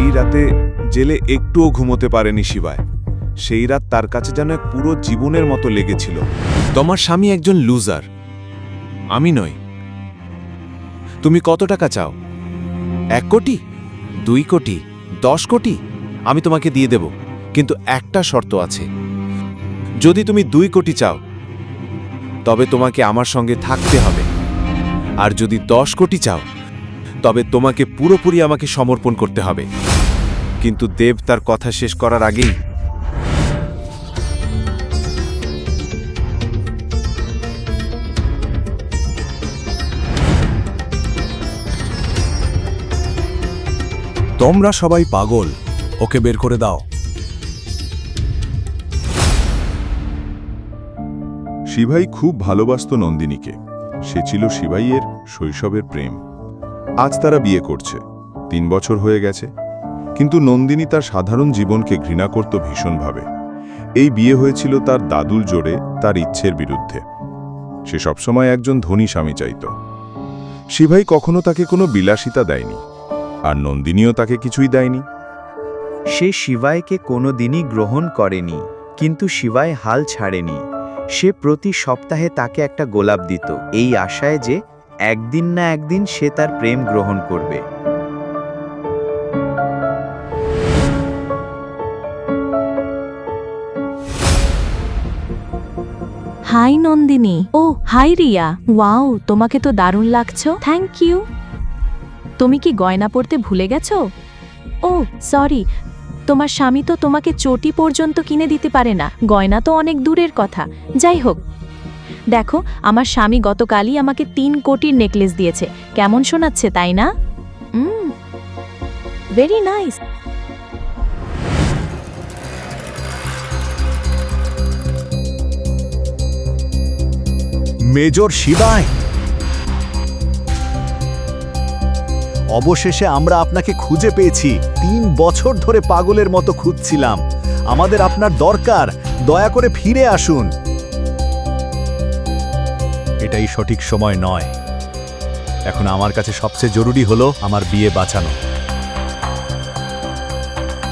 সেই রাতে জেলে একটুও ঘুমোতে পারেনি শিবায়। সেই রাত তার কাছে যেন এক পুরো জীবনের মতো লেগেছিল। তোমার স্বামী একজন লুজার। আমি নই। তুমি কত টাকা চাও? এক কোটি? দুই কোটি? দশ কোটি? আমি তোমাকে দিয়ে দেব, কিন্তু একটা শর্ত আছে। যদি তুমি দুই কোটি চাও, তবে তোমাকে আমার সঙ্গে থাকতে হবে। আর যদি দশ কোটি চাও, তবে তোমাকে পুরোপুরি আমাকে সমর্পণ করতে হবে। কিন্তু দেব তার কথা শেষ করার আগেই তোমরা সবাই পাগল। ওকে বের করে দাও। শিবাই খুব ভালোবাসত নন্দিনীকে। সে ছিল শিবাইয়ের শৈশবের প্রেম। আজ তারা বিয়ে করছে। তিন বছর হয়ে গেছে। কিন্তু নন্দিনী তার সাধারণ জীবনকে ঘৃণা করত ভীষণভাবে। এই বিয়ে হয়েছিল তার দাদুল জোরে, তার ইচ্ছের বিরুদ্ধে। সে সবসময় একজন ধনী স্বামী চাইত। শিবাই কখনো তাকে কোনো বিলাসিতা দেয়নি, আর নন্দিনীও তাকে কিছুই দেয়নি। সে শিবায়কে কোনো দিনই গ্রহণ করেনি, কিন্তু শিবায় হাল ছাড়েনি। সে প্রতি সপ্তাহে তাকে একটা গোলাপ দিত, এই আশায় যে একদিন না একদিন সে তার প্রেম গ্রহণ করবে। হাই নন্দিনী। ও, হাই রিয়া। ওয়াও, তোমাকে তো দারুণ লাগছ। Thank you. তুমি কি গয়না পরতে ভুলে গেছো? ও, সরি। তোমার স্বামী তো তোমাকে চটি পর্যন্ত কিনে দিতে পারে না। গয়না তো অনেক দূরের কথা। যাই হোক। দেখো, আমার স্বামী গতকালই আমাকে তিন কোটির নেকলেস দিয়েছে। কেমন শোনাচ্ছে, তাই না? Very nice major Shivaay. অবশেষে আমরা আপনাকে খুঁজে পেয়েছি। তিন বছর ধরে পাগলের মতো খুঁজছিলাম। আমাদের আপনার দরকার। দয়া করে ফিরে আসুন। এটাই সঠিক সময় নয়। এখন আমার কাছে সবচেয়ে জরুরি হলো আমার বিয়ে বাঁচানো।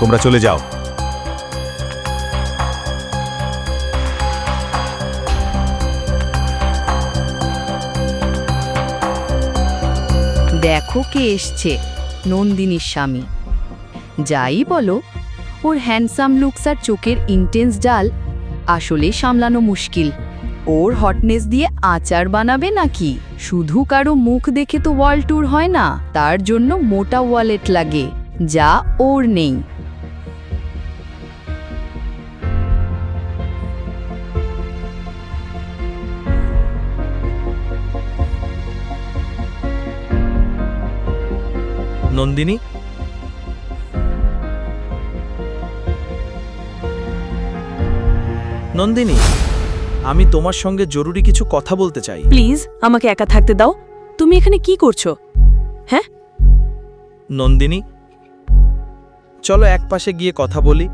তোমরা চলে যাও। দেখো কে এসছে, নন্দিনীর স্বামী। যাই বলো, ওর হ্যান্ডসাম লুকস আর চোখের ইন্টেন্স ডাল আসলে সামলানো মুশকিল। ওর হটনেস দিয়ে আচার বানাবে নাকি? শুধু কারও মুখ দেখে তো ওয়াল ট্যুর হয় না, তার জন্য মোটা ওয়ালেট লাগে, যা ওর নেই। নন্দিনী। নন্দিনী আমি তোমার সঙ্গে জরুরি কিছু কথা বলতে চাই। প্লিজ আমাকে একা থাকতে দাও। তুমি এখানে কি করছ? হ্যাঁ? নন্দিনী চলো এক পাশে গিয়ে কথা বলি।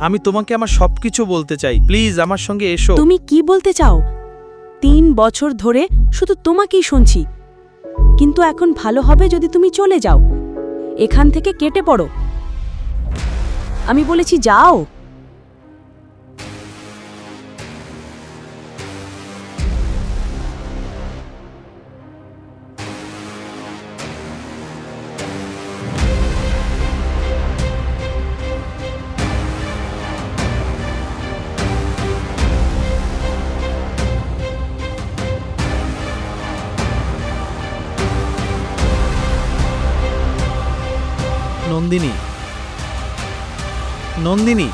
আমি তোমাকে আমার সবকিছু বলতে চাই। প্লিজ আমার সঙ্গে এসো। তুমি কি বলতে চাও? তিন বছর ধরে শুধু তোমাকেই শুনছি। কিন্তু এখন ভালো হবে যদি তুমি চলে যাও। এখান থেকে কেটে পড়ো। আমি বলেছি, যাও। নন্দিনী। নন্দিনী।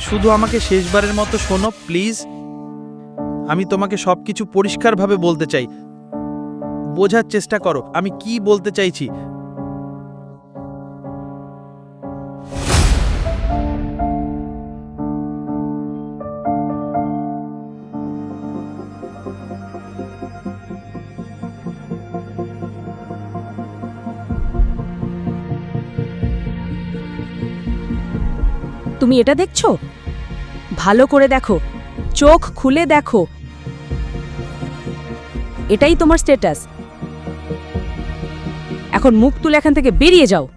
শুধু আমাকে শেষবারের মতো শোনো, প্লিজ। আমি তোমাকে সবকিছু পরিষ্কারভাবে বলতে চাই। বোঝার চেষ্টা করো, আমি কি বলতে চাইছি? তুমি এটা দেখছ? ভালো করে দেখো। চোখ খুলে দেখো। এটাই তোমার স্ট্যাটাস এখন মুখ তুলে এখান থেকে বেরিয়ে যাও।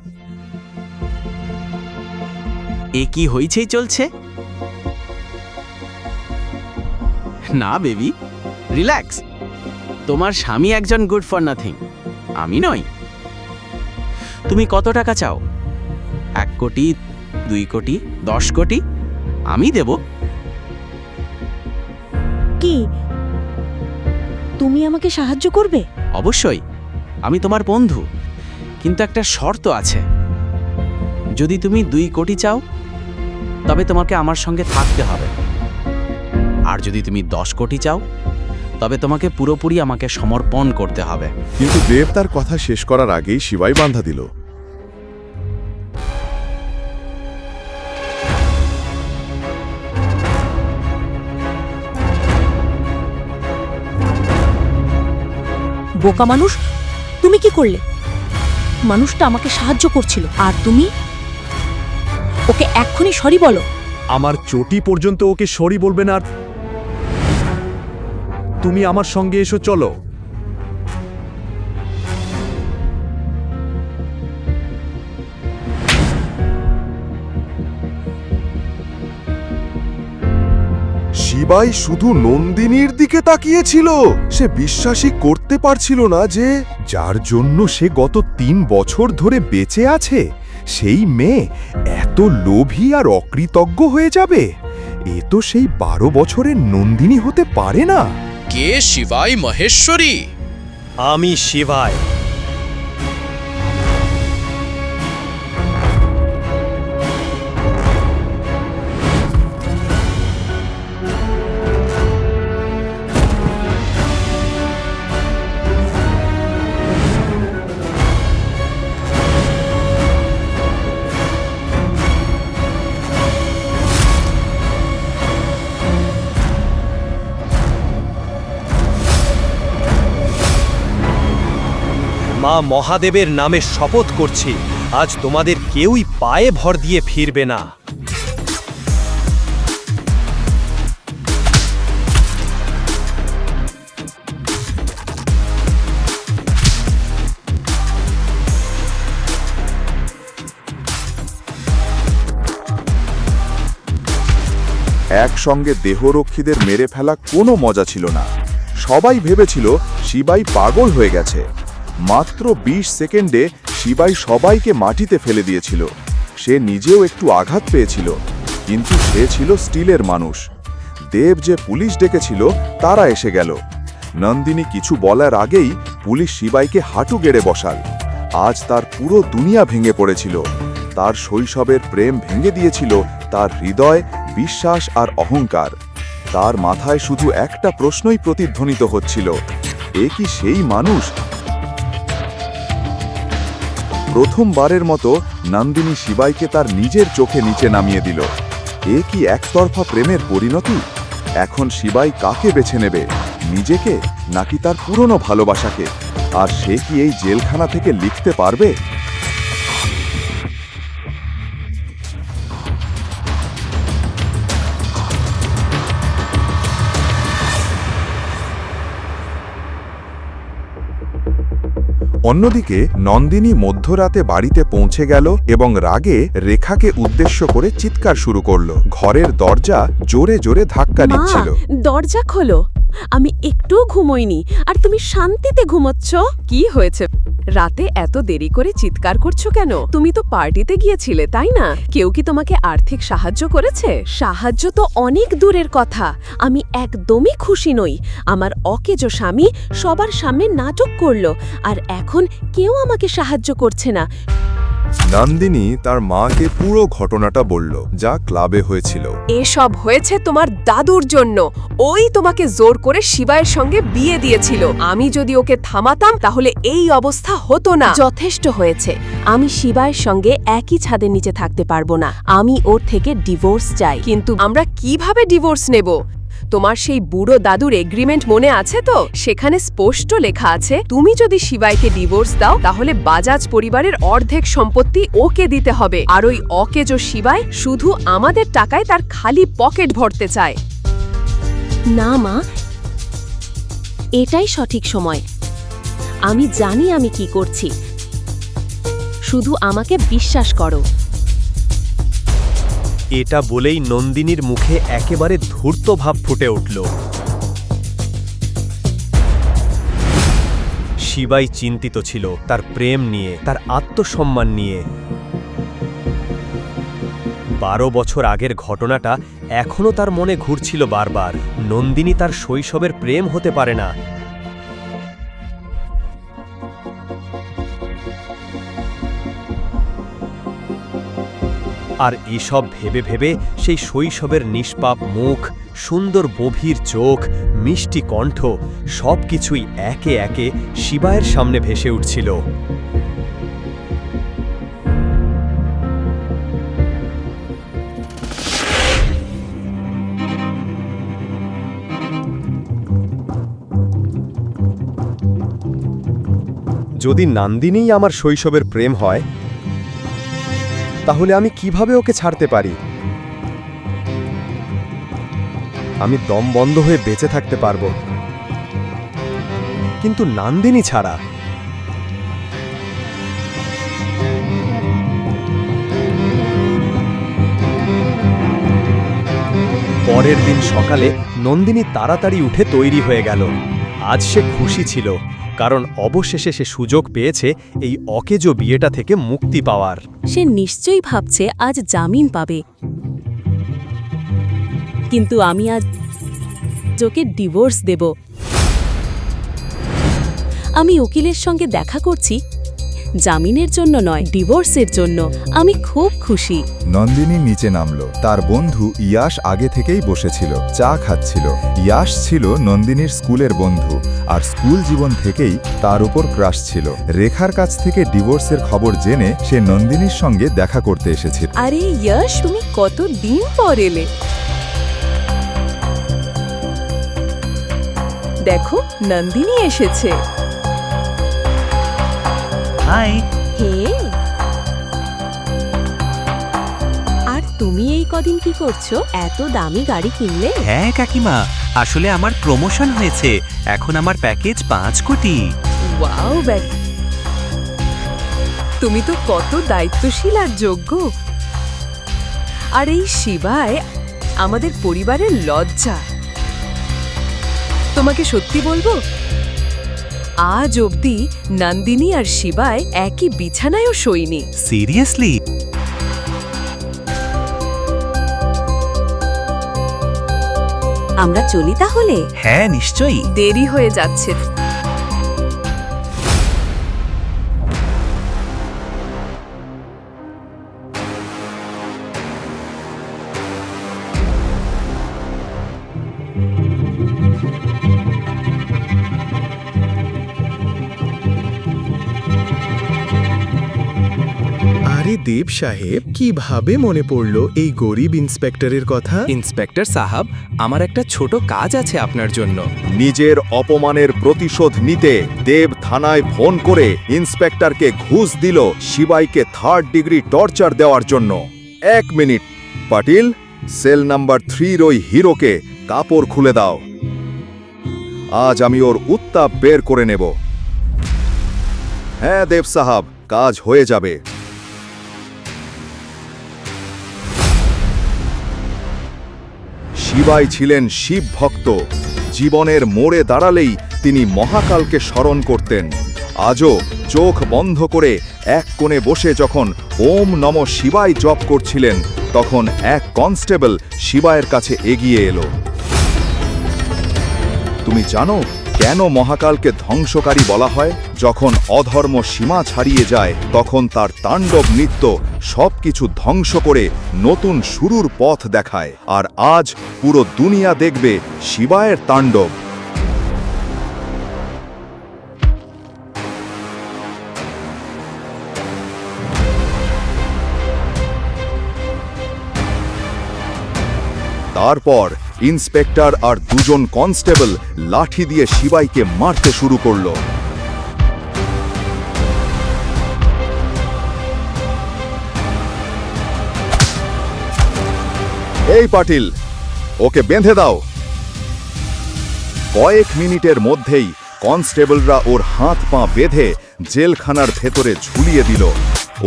এ কি হইছেই চলছে? না, বেবি। রিল্যাক্স। তোমার স্বামী একজন গুড ফর নাথিং। আমি নই। তুমি কত টাকা চাও? এক কোটি দুই কোটি দশ কোটি আমি দেব। কি? তুমি আমাকে সাহায্য করবে? অবশ্যই আমি তোমার বন্ধু। কিন্তু একটা শর্ত আছে। যদি তুমি দুই কোটি চাও তবে তোমাকে আমার সঙ্গে থাকতে হবে। আর যদি তুমি দশ কোটি চাও তবে তোমাকে পুরোপুরি আমাকে সমর্পণ করতে হবে। কিন্তু দেব তার কথা শেষ করার আগেই শিবাই বাধা দিল। বোকা মানুষ? তুমি কি করলে? মানুষটা আমাকে সাহায্য করছিল। আর তুমি? ওকে এক্ষুনি সরি বলো। আমার চটি পর্যন্ত ওকে সরি বলবে না তুমি আমার সঙ্গে এসো, চলো। শিবাই শুধু নন্দিনীর দিকে তাকিয়েছিল। সে বিশ্বাসই করতে পারছিল না যে যার জন্য সে গত তিন বছর ধরে বেঁচে আছে সেই মেয়ে এত লোভী আর অকৃতজ্ঞ হয়ে যাবে? এ তো সেই বারো বছরের নন্দিনী হতে পারে না। কে শিবাই মহেশ্বরী? আমি শিবায় মহাদেবের নামে শপথ করছি, আজ তোমাদের কেউই পায়ে ভর দিয়ে ফিরবে না। একসঙ্গে দেহরক্ষীদের মেরে ফেলা কোনো মজা ছিল না। সবাই ভেবেছিল, শিবাই পাগল হয়ে গেছে। মাত্র ২০ সেকেন্ডে শিবাই সবাইকে মাটিতে ফেলে দিয়েছিল। সে নিজেও একটু আঘাত পেয়েছিল, কিন্তু সে ছিল স্টিলের মানুষ। দেব যে পুলিশ ডেকেছিল, তারা এসে গেল। নন্দিনী কিছু বলার আগেই পুলিশ শিবাইকে হাঁটু গেড়ে বসাল। আজ তার পুরো দুনিয়া ভেঙে পড়েছিল। তার শৈশবের প্রেম ভেঙে দিয়েছিল তার হৃদয়, বিশ্বাস আর অহংকার। তার মাথায় শুধু একটা প্রশ্নই প্রতিধ্বনিত হচ্ছিল, এ কি সেই মানুষ প্রথমবারের মতো নন্দিনী শিবাইকে তার নিজের চোখে নিচে নামিয়ে দিল। এ কি একতরফা প্রেমের পরিণতি? এখন শিবাই কাকে বেছে নেবে? নিজেকে নাকি তার পুরনো ভালোবাসাকে? আর সে কি এই জেলখানা থেকে লিখতে পারবে? অন্যদিকে নন্দিনী মধ্যরাতে বাড়িতে পৌঁছে গেল এবং রাগে রেখাকে উদ্দেশ্য করে চিৎকার শুরু করল। ঘরের দরজা জোরে জোরে ধাক্কা দিচ্ছিল। দরজা খোলো। আমি একটুও ঘুমোইনি। আর তুমি শান্তিতে ঘুমোচ্ছ? কি হয়েছে? রাতে এত দেরি করে চিৎকার করছ কেন? তুমি তো পার্টিতে গিয়েছিলে, তাই না? কেউ কি তোমাকে আর্থিক সাহায্য করেছে? সাহায্য তো অনেক দূরের কথা। আমি একদমই খুশি নই। আমার অকেজো স্বামী সবার সামনে নাটক করল। আর এখন কেউ আমাকে সাহায্য করছে না। নন্দিনী তার মাকে পুরো ঘটনাটা বলল, যা ক্লাবে হয়েছিল। এসব হয়েছে তোমার দাদুর জন্য। ওই তোমাকে জোর করে শিবায়ের সঙ্গে বিয়ে দিয়েছিল। আমি যদি ওকে থামাতাম, তাহলে এই অবস্থা হতো না। যথেষ্ট হয়েছে। আমি শিবায়ের সঙ্গে একই ছাদের নিচে থাকতে পারব না। আমি ওর থেকে ডিভোর্স চাই। কিন্তু আমরা কীভাবে ডিভোর্স নেব? তোমার সেই বুড়ো দাদুর এগ্রিমেন্ট মনে আছে তো? সেখানে স্পষ্ট লেখা আছে, তুমি যদি শিবাইকে ডিভোর্স দাও, তাহলে বাজাজ পরিবারের অর্ধেক সম্পত্তি ওকে দিতে হবে। আর ওই অকেজো শিবাই শুধু আমাদের টাকায় তার খালি পকেট ভরতে চায়। না মা, এটাই সঠিক সময়। আমি জানি আমি কি করছি। শুধু আমাকে বিশ্বাস করো। এটা বলেই নন্দিনীর মুখে একেবারে ধূর্ত ভাব ফুটে উঠল। শিবাই চিন্তিত ছিল তার প্রেম নিয়ে, তার আত্মসম্মান নিয়ে। বারো বছর আগের ঘটনাটা এখনও তার মনে ঘুরছিল বারবার। নন্দিনী তার শৈশবের প্রেম হতে পারে না। আর এসব ভেবে ভেবে সেই শৈশবের নিষ্পাপ মুখ, সুন্দর গভীর চোখ, মিষ্টি কণ্ঠ সব কিছুই একে একে শিবায়ের সামনে ভেসে উঠছিল। যদি নান্দিনীই আমার শৈশবের প্রেম হয় তাহলে আমি কীভাবে ওকে ছাড়তে পারি? আমি দম বন্ধ হয়ে বেঁচে থাকতে পারব। কিন্তু নান্দিনী ছাড়া। পরের দিন সকালে নন্দিনী তাড়াতাড়ি উঠে তৈরি হয়ে গেল। আজ সে খুশি ছিল। কারণ অবশেষে সে সুযোগ পেয়েছে এই অকেজো বিয়েটা থেকে মুক্তি পাওয়ার। সে নিশ্চয়ই ভাবছে আজ জামিন পাবে। কিন্তু আমি আজ জোকে ডিভোর্স দেব। আমি উকিলের সঙ্গে দেখা করছি জামিনের জন্য নয় ডিভোর্সের জন্য। আমি খুব খুশি। নন্দিনী নিচে নামলো। তার বন্ধু ইয়াশ আগে থেকেই বসেছিল চা খাচ্ছিল। ইয়াশ ছিল নন্দিনীর স্কুলের বন্ধু আর স্কুল জীবন থেকেই তার উপর ক্রাশ ছিল। রেখার কাছ থেকে ডিভোর্সের খবর জেনে সে নন্দিনীর সঙ্গে দেখা করতে এসেছিল। আরে যশ তুমি কত দিন পর এলে। দেখো নন্দিনী এসেছে। হাই হে। আর তুমি এই কদিন কি করছ? এত দামি গাড়ি কিনলে? হ্যাঁ কাকিমা আসলে আমার প্রমোশন হয়েছে। এখন আমার প্যাকেজ পাঁচ কোটি। ওয়াও ব্যাগ তুমি তো কত দায়িত্বশীল আর যোগ্য। আর এই শিবায় আমাদের পরিবারের লজ্জা। তোমাকে সত্যি বলব আজ অবধি নন্দিনী আর শিবায় একই বিছানায়ও শোয়নি। সিরিয়াসলি আমরা চলি তাহলে? হ্যাঁ নিশ্চয়ই। দেরি হয়ে যাচ্ছে। দেব সাহেব কীভাবে মনে পড়ল এই গরিব ইন্সপেক্টরের কথা? ইন্সপেক্টর সাহাব আমার একটা ছোট কাজ আছে আপনার জন্য। নিজের অপমানের প্রতিশোধ নিতে দেব থানায় ফোন করে ইন্সপেক্টরকে ঘুষ দিল শিবাইকে থার্ড ডিগ্রি টর্চার দেওয়ার জন্য। এক মিনিট। পাটিল সেল নাম্বার থ্রির ওই হিরোকে কাপড় খুলে দাও। আজ আমি ওর উত্তাপ বের করে নেব। হ্যাঁ দেব সাহাব কাজ হয়ে যাবে। শিবাই ছিলেন শিব ভক্ত। জীবনের মোড়ে দাঁড়ালেই তিনি মহাকালকে স্মরণ করতেন। আজও চোখ বন্ধ করে এক কোণে বসে যখন ওম নম শিবাই জপ করছিলেন, তখন এক কনস্টেবল শিবায়ের কাছে এগিয়ে এলো। তুমি জানো কেন মহাকালকে ধ্বংসকারী বলা হয়? যখন অধর্ম সীমা ছাড়িয়ে যায়, তখন তার তাণ্ডব নৃত্য সবকিছু ধ্বংস করে নতুন শুরুর পথ দেখায়। আর আজ পুরো দুনিয়া দেখবে শিবায়ের তাণ্ডব। তারপর ইন্সপেক্টর আর দুজন কনস্টেবল লাঠি দিয়ে শিবাইকে মারতে শুরু করল। এই পাটিল, ওকে বেঁধে দাও। কয়েক মিনিটের মধ্যেই কনস্টেবলরা ওর হাত পা বেঁধে জেলখানার ভেতরে ঝুলিয়ে দিল।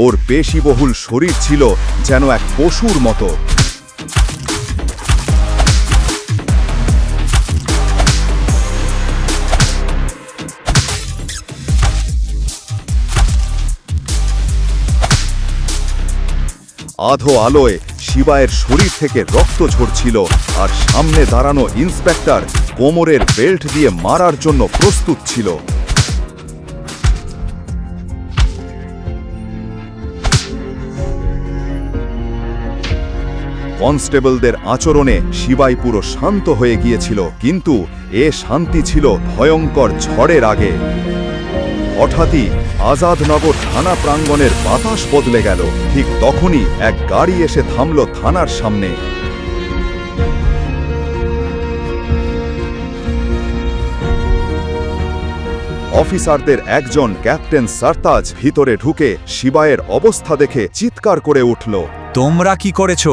ওর পেশিবহুল শরীর ছিল যেন এক পশুর মতো। আধো আলোয় শিবায়ের শরীর থেকে রক্ত ঝরছিল আর সামনে দাঁড়ানো ইন্সপেক্টর কোমরের বেল্ট দিয়ে মারার জন্য প্রস্তুত ছিল। কনস্টেবলদের আচরণে শিবাই পুরো শান্ত হয়ে গিয়েছিল, কিন্তু এ শান্তি ছিল ভয়ঙ্কর ঝড়ের আগে। হঠাৎই আজাদনগর থানা প্রাঙ্গণের বাতাস বদলে গেল। ঠিক তখনই এক গাড়ি এসে থামল থানার সামনে। অফিসারদের একজন ক্যাপ্টেন সারতাজ ভিতরে ঢুকে শিবায়ের অবস্থা দেখে চিৎকার করে উঠল। তোমরা কি করেছ?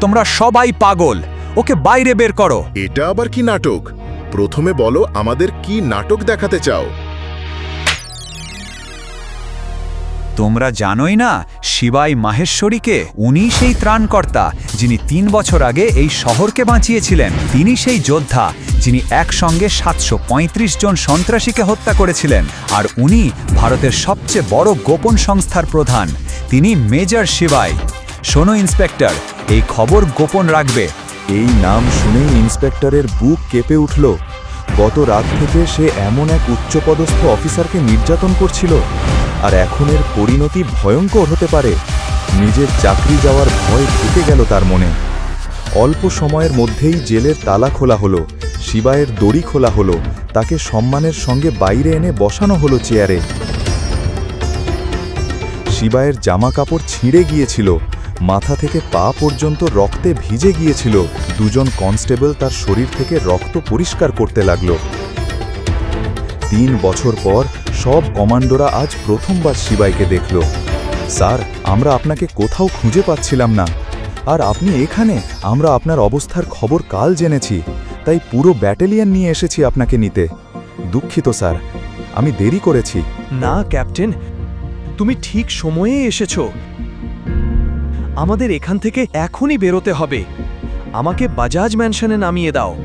তোমরা সবাই পাগল। ওকে বাইরে বের করো। এটা আবার কি নাটক? প্রথমে বলো আমাদের কি নাটক দেখাতে চাও। তোমরা জানোই না শিবাই মাহেশ্বরীকে? উনি সেই ত্রাণকর্তা, যিনি তিন বছর আগে এই শহরকে বাঁচিয়েছিলেন। তিনি সেই যোদ্ধা, যিনি একসঙ্গে সাতশো পঁয়ত্রিশ জন সন্ত্রাসীকে হত্যা করেছিলেন। আর উনি ভারতের সবচেয়ে বড় গোপন সংস্থার প্রধান। তিনি মেজর শিবাই। শোনো, ইন্সপেক্টর, এই খবর গোপন রাখবে। এই নাম শুনেই ইন্সপেক্টরের বুক কেঁপে উঠল। গত রাত থেকে সে এমন এক উচ্চপদস্থ অফিসারকে নির্যাতন করছিল। আর এখন এর পরিণতি ভয়ঙ্কর হতে পারে। নিজের চাকরি যাওয়ার ভয় ঢুকে গেল তার মনে। অল্প সময়ের মধ্যেই জেলের তালা খোলা হলো, শিবায়ের দড়ি খোলা হলো, তাকে সম্মানের সঙ্গে বাইরে এনে বসানো হলো চেয়ারে। শিবায়ের জামা কাপড় ছিঁড়ে গিয়েছিল, মাথা থেকে পা পর্যন্ত রক্তে ভিজে গিয়েছিল, দুজন কনস্টেবল তার শরীর থেকে রক্ত পরিষ্কার করতে লাগল। তিন বছর পর সব কমান্ডোরা আজ প্রথমবার শিবাইকে দেখল। স্যার, আমরা আপনাকে কোথাও খুঁজে পাচ্ছিলাম না। আর আপনি এখানে? আমরা আপনার অবস্থার খবর কাল জেনেছি। তাই পুরো ব্যাটালিয়ন নিয়ে এসেছি আপনাকে নিতে। দুঃখিত, স্যার। আমি দেরি করেছি। না, ক্যাপ্টেন। তুমি ঠিক সময়ে এসেছ। আমাদের এখান থেকে এখনই বেরোতে হবে। আমাকে বাজাজ ম্যানশনে নামিয়ে দাও।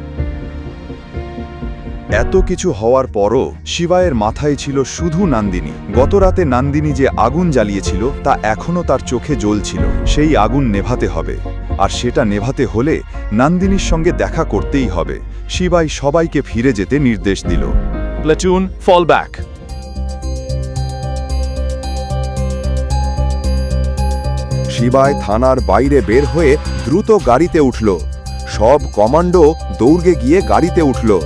এত কিছু হওয়ার পরও শিবায়ের মাথায় ছিল শুধু নান্দিনী। গত রাতে নান্দিনী যে আগুন জ্বালিয়েছিল তা এখনও তার চোখে জ্বলছিল। সেই আগুন নেভাতে হবে। আর সেটা নেভাতে হলে নান্দিনীর সঙ্গে দেখা করতেই হবে। শিবাই সবাইকে ফিরে যেতে নির্দেশ দিল। প্লাটুন ফল ব্যাক শিবায় থানার বাইরে বের হয়ে দ্রুত গাড়িতে উঠল। সব কমান্ডো দৌড়গে গিয়ে গাড়িতে উঠল।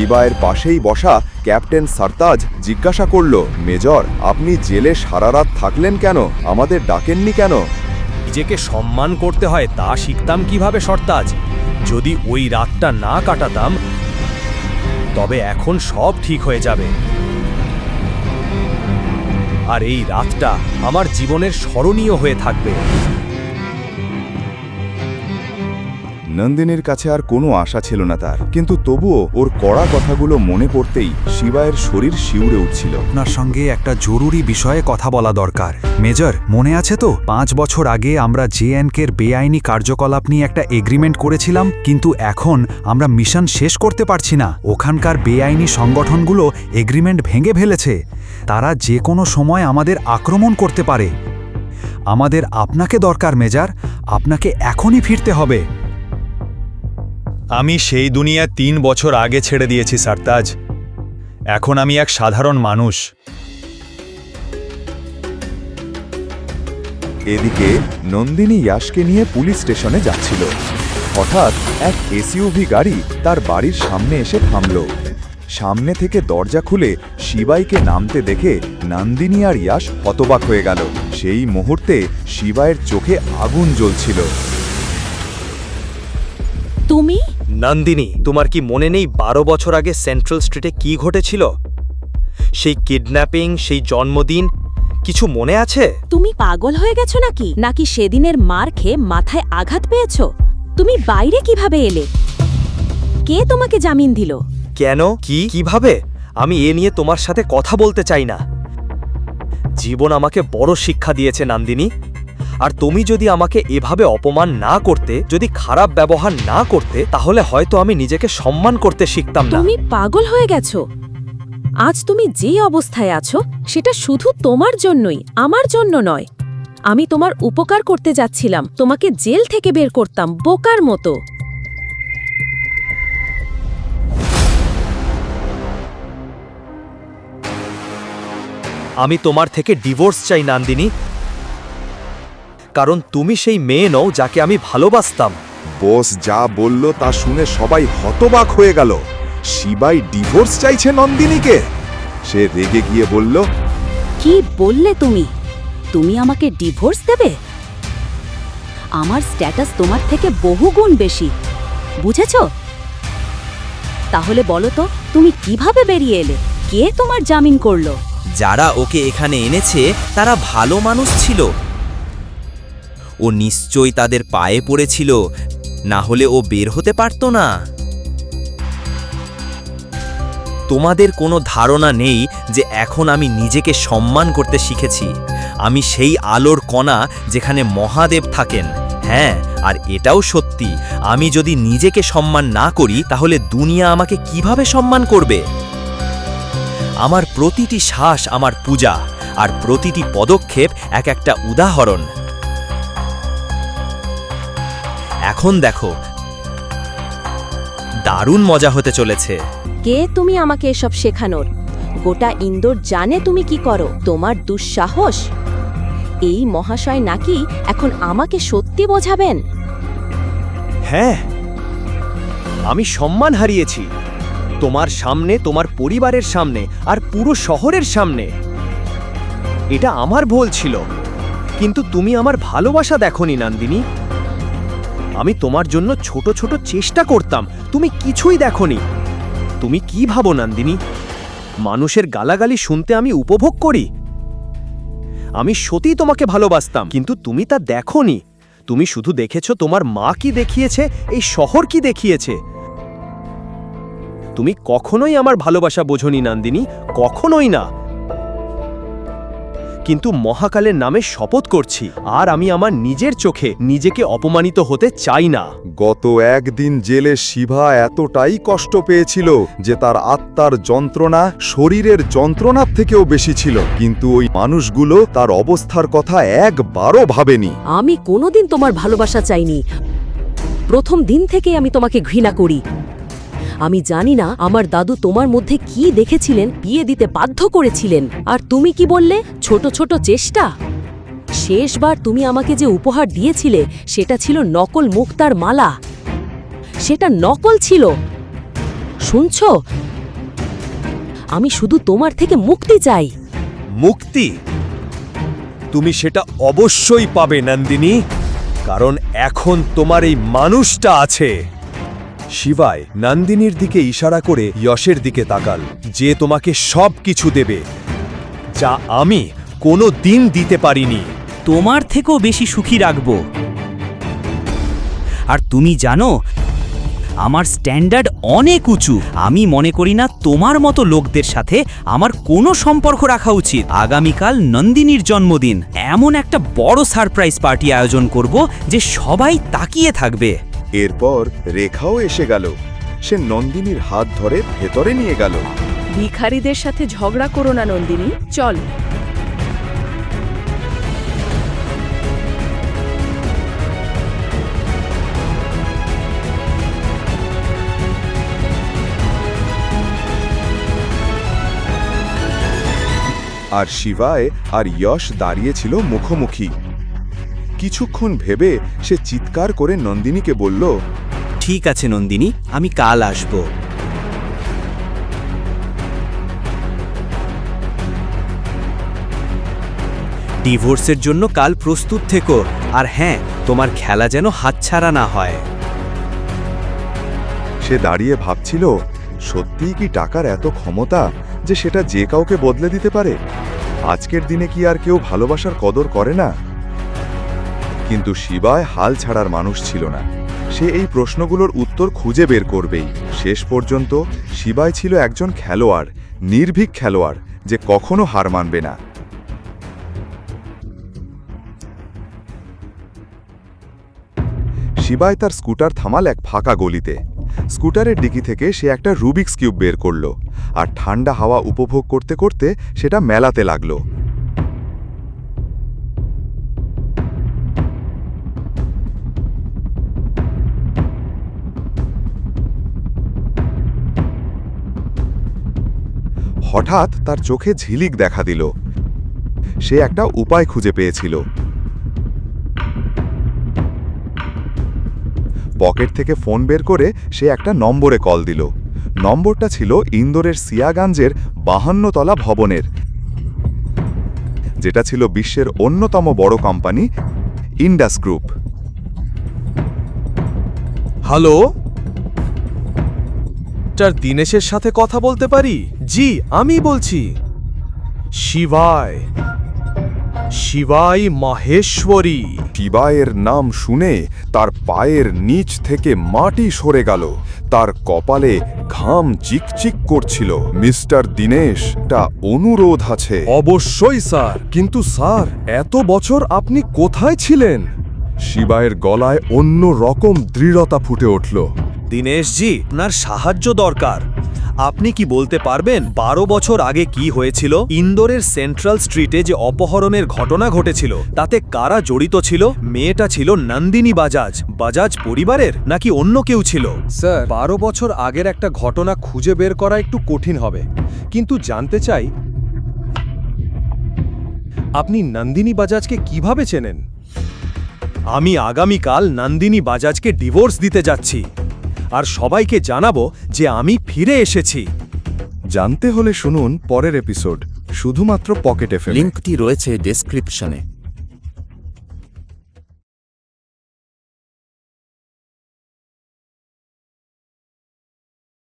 শিবায়ের পাশেই বসা ক্যাপ্টেন সারতাজ জিজ্ঞাসা করল, মেজর, আপনি জেলে সারা রাত থাকলেন কেন? আমাদের ডাকেননি কেন? নিজেকে সম্মান করতে হয় তা শিখতাম কীভাবে, সর্তাজ? যদি ওই রাতটা না কাটাতাম, তবে এখন সব ঠিক হয়ে যাবে। আর এই রাতটা আমার জীবনের স্মরণীয় হয়ে থাকবে। নন্দিনীর কাছে আর কোনো আশা ছিল না তার। কিন্তু তবুও ওর কড়া কথাগুলো মনে পড়তেই শিবায়ের শরীর শিউরে উঠছিল। আপনার সঙ্গে একটা জরুরি বিষয়ে কথা বলা দরকার। মেজর, মনে আছে তো? পাঁচ বছর আগে আমরা জেএনকের বেআইনি কার্যকলাপ নিয়ে একটা এগ্রিমেন্ট করেছিলাম, কিন্তু এখন আমরা মিশন শেষ করতে পারছি না। ওখানকার বেআইনি সংগঠনগুলো এগ্রিমেন্ট ভেঙে ফেলেছে। তারা যে কোনো সময় আমাদের আক্রমণ করতে পারে। আমাদের আপনাকে দরকার, মেজর। আপনাকে এখনই ফিরতে হবে। আমি সেই দুনিয়া তিন বছর আগে ছেড়ে দিয়েছি সারতাজ। এখন আমি এক সাধারণ মানুষ। এদিকে নন্দিনী ইয়াশকে নিয়ে পুলিশ স্টেশনে যাচ্ছিল। হঠাৎ এক এসইউভি গাড়ি তার বাড়ির সামনে এসে থামল। সামনে থেকে দরজা খুলে শিবাইকে নামতে দেখে নন্দিনী আর ইয়াশ হতবাক হয়ে গেল। সেই মুহূর্তে শিবাইয়ের চোখে আগুন জ্বলছিল। তুমি? নন্দিনী তোমার কি মনে নেই বারো বছর আগে সেন্ট্রাল স্ট্রিটে কি ঘটেছিল? সেই কিডন্যাপিং সেই জন্মদিন কিছু মনে আছে? তুমি পাগল হয়ে গেছো নাকি? নাকি সেদিনের মার খেয়ে মাথায় আঘাত পেয়েছ? তুমি বাইরে কীভাবে এলে? কে তোমাকে জামিন দিল? কেন? কি? কীভাবে? আমি এ নিয়ে তোমার সাথে কথা বলতে চাই না। জীবন আমাকে বড় শিক্ষা দিয়েছে নান্দিনী। আর তুমি যদি আমাকে এভাবে অপমান না করতে যদি খারাপ ব্যবহার না করতে তাহলে হয়তো আমি নিজেকে সম্মান করতে শিখতাম না। তুমি পাগল হয়ে গেছো। আজ তুমি যে অবস্থায় আছো সেটা শুধু তোমার জন্যই আমার জন্য নয়। আমি তোমার উপকার করতে যাচ্ছিলাম তোমাকে জেল থেকে বের করতাম বোকার মতো। আমি তোমার থেকে ডিভোর্স চাই নান্দিনী। কারণ তুমি সেই মেয়ে নও যাকে আমি ভালোবাসতাম। বস যা বলল তা শুনে সবাই হতবাক হয়ে গেল। শিবাই ডিভোর্স চাইছে নন্দিনীকে। সে রেগে গিয়ে বলল কি বললে তুমি? তুমি আমাকে ডিভোর্স দেবে? আমার স্ট্যাটাস তোমার থেকে বহু গুণ বেশি। বুঝেছ? তাহলে বলো তো তুমি কীভাবে বেরিয়ে এলে? কে তোমার জামিন করল? যারা ওকে এখানে এনেছে তারা ভালো মানুষ ছিল। ও নিশ্চয়ই তাদের পায়ে পড়েছিল, না হলে ও বের হতে পারত না। তোমাদের কোনো ধারণা নেই যে এখন আমি নিজেকে সম্মান করতে শিখেছি। আমি সেই আলোর কণা যেখানে মহাদেব থাকেন। হ্যাঁ আর এটাও সত্যি, আমি যদি নিজেকে সম্মান না করি, তাহলে দুনিয়া আমাকে কীভাবে সম্মান করবে? আমার প্রতিটি শ্বাস আমার পূজা, আর প্রতিটি পদক্ষেপ এক একটা উদাহরণ। এখন দেখো। দারুণ মজা হতে চলেছে। কে তুমি আমাকে এসব শেখানোর? গোটা ইন্দোর জানে তুমি কি করো। তোমার দুঃসাহস? এই মহাশয় নাকি এখন আমাকে সত্যি বোঝাবেন? হ্যাঁ আমি সম্মান হারিয়েছি। তোমার সামনে তোমার পরিবারের সামনে আর পুরো শহরের সামনে। এটা আমার ভুল ছিল। কিন্তু তুমি আমার ভালোবাসা দেখনি নান্দিনী। আমি তোমার জন্য ছোট ছোট চেষ্টা করতাম। তুমি কিছুই দেখনি। তুমি কি ভাবো, নান্দিনী? মানুষের গালাগালি শুনতে আমি উপভোগ করি। আমি সত্যিই তোমাকে ভালোবাসতাম, কিন্তু তুমি তা দেখনি। তুমি শুধু দেখেছ তোমার মা কি দেখিয়েছে, এই শহর কি দেখিয়েছে। তুমি কখনোই আমার ভালোবাসা বোঝনি, নান্দিনী, কখনোই না। কিন্তু মহাকালের নামে শপথ করছি। আর আমি আমার নিজের চোখে নিজেকে অপমানিত হতে চাই না। গত একদিন জেলে শিভা এতটাই কষ্ট পেয়েছিল যে তার আত্মার যন্ত্রণা শরীরের যন্ত্রণার থেকেও বেশি ছিল। কিন্তু ওই মানুষগুলো তার অবস্থার কথা একবারও ভাবেনি। আমি কোনোদিন তোমার ভালোবাসা চাইনি। প্রথম দিন থেকেই আমি তোমাকে ঘৃণা করি। আমি জানি না আমার দাদু তোমার মধ্যে কি দেখেছিলেন, বিয়ে দিতে বাধ্য করেছিলেন। আর তুমি কি বললে? ছোট ছোট চেষ্টা। শেষবার তুমি আমাকে যে উপহার দিয়েছিলে, সেটা ছিল নকল মুক্তার মালা। সেটা নকল ছিল। শুনছ? আমি শুধু তোমার থেকে মুক্তি চাই। মুক্তি? তুমি সেটা অবশ্যই পাবে, নন্দিনী। কারণ এখন তোমার এই মানুষটা আছে। শিবায় নন্দিনীর দিকে ইশারা করে যশের দিকে তাকাল, যে তোমাকে সব কিছু দেবে, যা আমি কোনো দিন দিতে পারিনি। তোমার থেকেও বেশি সুখী রাখব। আর তুমি জানো, আমার স্ট্যান্ডার্ড অনেক উঁচু। আমি মনে করি না তোমার মতো লোকদের সাথে আমার কোনো সম্পর্ক রাখা উচিত। আগামীকাল নন্দিনীর জন্মদিন। এমন একটা বড় সারপ্রাইজ পার্টি আয়োজন করব যে সবাই তাকিয়ে থাকবে। এরপর রেখাও এসে গেল। সে নন্দিনীর হাত ধরে ভেতরে নিয়ে গেল। ভিখারিদের সাথে ঝগড়া করো না নন্দিনী। চল। আর শিবায় আর যশ দাঁড়িয়েছিল মুখোমুখি। কিছুক্ষণ ভেবে সে চিৎকার করে নন্দিনীকে বলল ঠিক আছে নন্দিনী আমি কাল আসব। ডিভোর্সের জন্য কাল প্রস্তুত থেকো আর হ্যাঁ তোমার খেলা যেন হাতছাড়া না হয়। সে দাঁড়িয়ে ভাবছিল সত্যিই কি টাকার এত ক্ষমতা যে সেটা যে কাউকে বদলে দিতে পারে? আজকের দিনে কি আর কেউ ভালোবাসার কদর করে না? কিন্তু শিবায় হাল ছাড়ার মানুষ ছিল না। সে এই প্রশ্নগুলোর উত্তর খুঁজে বের করবেই। শেষ পর্যন্ত শিবায় ছিল একজন খেলোয়াড়, নির্ভীক খেলোয়াড়, যে কখনো হার মানবে না। শিবায় তার স্কুটার থামাল এক ফাঁকা গলিতে। স্কুটারের ডিকি থেকে সে একটা রুবিক্স কিউব বের করল। আর ঠান্ডা হাওয়া উপভোগ করতে করতে সেটা মেলাতে লাগল। হঠাৎ তার চোখে ঝিলিক দেখা দিল। সে একটা উপায় খুঁজে পেয়েছিল। পকেট থেকে ফোন বের করে সে একটা নম্বরে কল দিল। নম্বরটা ছিল ইন্দোরের সিয়াগঞ্জের বাহান্নতলা ভবনের, যেটা ছিল বিশ্বের অন্যতম বড় কোম্পানি ইন্ডাস গ্রুপ। হ্যালো? চার দিনেশের সাথে কথা বলতে পারি? জি আমি বলছি। শিবায়। শিবাই মাহেশ্বরী। শিবায়ের নাম শুনে তার পায়ের নিচ থেকে মাটি সরে গেল। তার কপালে ঘাম চিকচিক করছিল। মিস্টার দীনেশ তা অনুরোধ আছে। অবশ্যই স্যার। কিন্তু স্যার এত বছর আপনি কোথায় ছিলেন? শিবায়ের গলায় অন্য রকম দৃঢ়তা ফুটে উঠল। দীনেশজি আপনার সাহায্য দরকার। আপনি কি বলতে পারবেন বারো বছর আগে কি হয়েছিল? ইন্দোরের সেন্ট্রাল স্ট্রিটে যে অপহরণের ঘটনা ঘটেছিল তাতে কারা জড়িত ছিল? মেয়েটা ছিল নন্দিনী বাজাজ। বাজাজ পরিবারের নাকি অন্য কেউ ছিল? স্যার। বারো বছর আগের একটা ঘটনা খুঁজে বের করা একটু কঠিন হবে। কিন্তু জানতে চাই আপনি নন্দিনী বাজাজকে কীভাবে চেনেন? আমি আগামীকাল নন্দিনী বাজাজকে ডিভোর্স দিতে যাচ্ছি। আর সবাইকে জানাব যে আমি ফিরে এসেছি। জানতে হলে শুনুন পরের এপিসোড শুধুমাত্র পকেটে এফএম লিঙ্কটি রয়েছে ডেসক্রিপশনে।